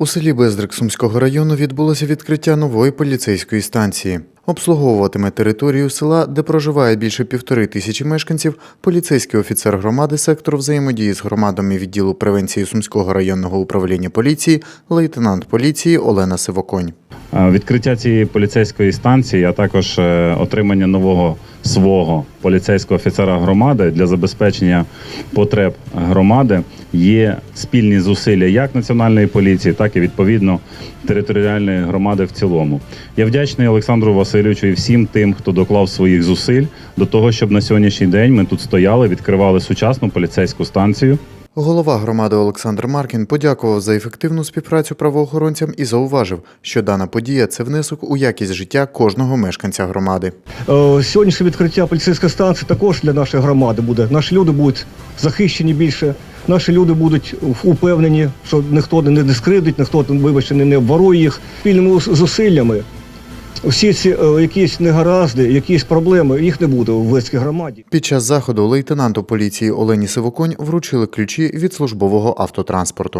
У селі Бездрик Сумського району відбулося відкриття нової поліцейської станції. Обслуговуватиме територію села, де проживає більше півтори тисячі мешканців, поліцейський офіцер громади сектору взаємодії з громадами відділу превенції Сумського районного управління поліції, лейтенант поліції Олена Сивоконь. Е, Відкриття цієї поліцейської станції, а також е, отримання нового свого поліцейського офіцера громади для забезпечення потреб громади є спільні зусилля як національної поліції, так і відповідно територіальної громади в цілому. Я вдячний Олександру Васильовичу і всім тим, хто доклав своїх зусиль до того, щоб на сьогоднішній день ми тут стояли, відкривали сучасну поліцейську станцію. Голова громади Олександр Маркін подякував за ефективну співпрацю правоохоронцям і зауважив, що дана подія це внесок у якість життя кожного мешканця громади. Е, Сьогоднішнє відкриття поліцейської станції також для нашої громади буде. Наші люди будуть захищені більше. Наші люди будуть упевнені, що ніхто не дискредить, ніхто вибачте, не обворує їх спільними зусиллями. Всі ці е, якісь негаразди, якісь проблеми, їх не буде в Вецькій громаді. Під час заходу лейтенанту поліції Олені Сивоконь вручили ключі від службового автотранспорту.